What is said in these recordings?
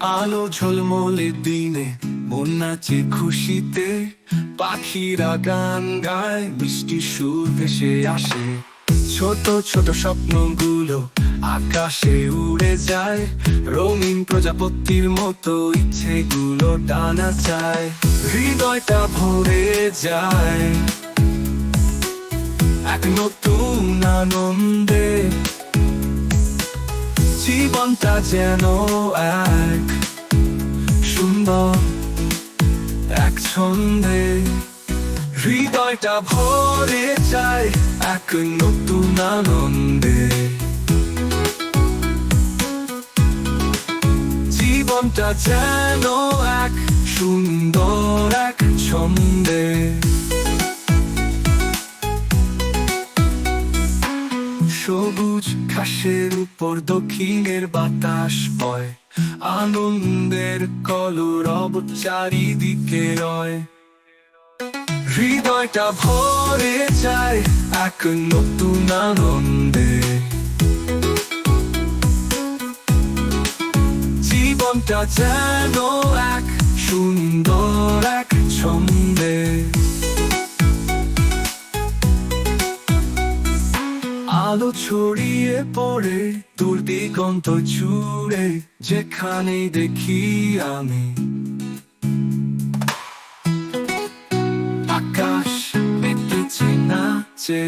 আলো ঝলমলে দিনে, মন নাচে খুশিতে। পাখিরা গান গায়, মিষ্টি সুর ভেসে আসে। ছোট ছোট স্বপ্নগুলো আকাশে উড়ে যায়। রঙিন প্রজাপতির মতো ইচ্ছেগুলো টানা চায় হৃদয়টা ভরে যায়। এক নতুন আনন্দে জীবনটা যেন এক সুন্দর, এক ছন্দে। হৃদয়টা ভরে যায় এক নতুন আনন্দে। জীবনটা যেন এক সুন্দর, এক ছন্দে। সবুজ ঘাসের উপর দক্ষিণের বাতাস বয়। আনন্দের কলরব চারিদিকে রয়। হৃদয়টা ভরে যায় এক নতুন আনন্দে। জীবনটা যেন এক সুন্দর এক আলো ছড়িয়ে পড়ে দূর দিগন্ত যেখানে দেখি আমি। আকাশ মেতেছে নাচে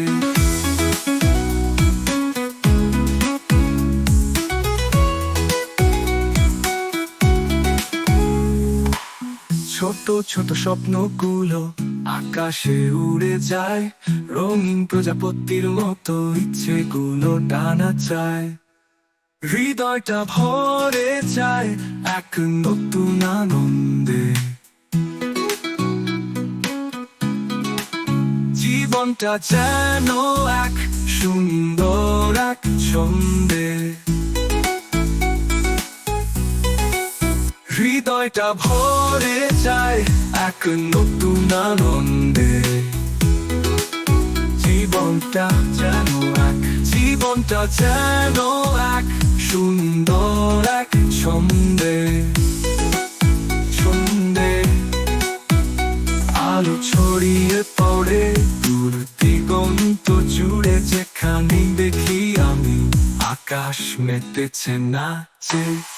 ছোট ছোট স্বপ্নগুলো আকাশে উড়ে যায়, রঙিন প্রজাপতির মতো ইচ্ছেগুলো টানা চায় হৃদয়টা ভরে যায় এক নতুন আনন্দে। জীবনটা যেন এক সুন্দর এক ছন্দে। হৃদয়টা ভরে যায় এক নতুন আনন্দে। জীবনটা যেন এক, জীবনটা যেন এক সুন্দর এক ছন্দে। ছন্দে আলো ছড়িয়ে পড়ে দূর দিগন্ত জুড়ে যেখানে দেখি আমি, আকাশ মেতেছে নাচে।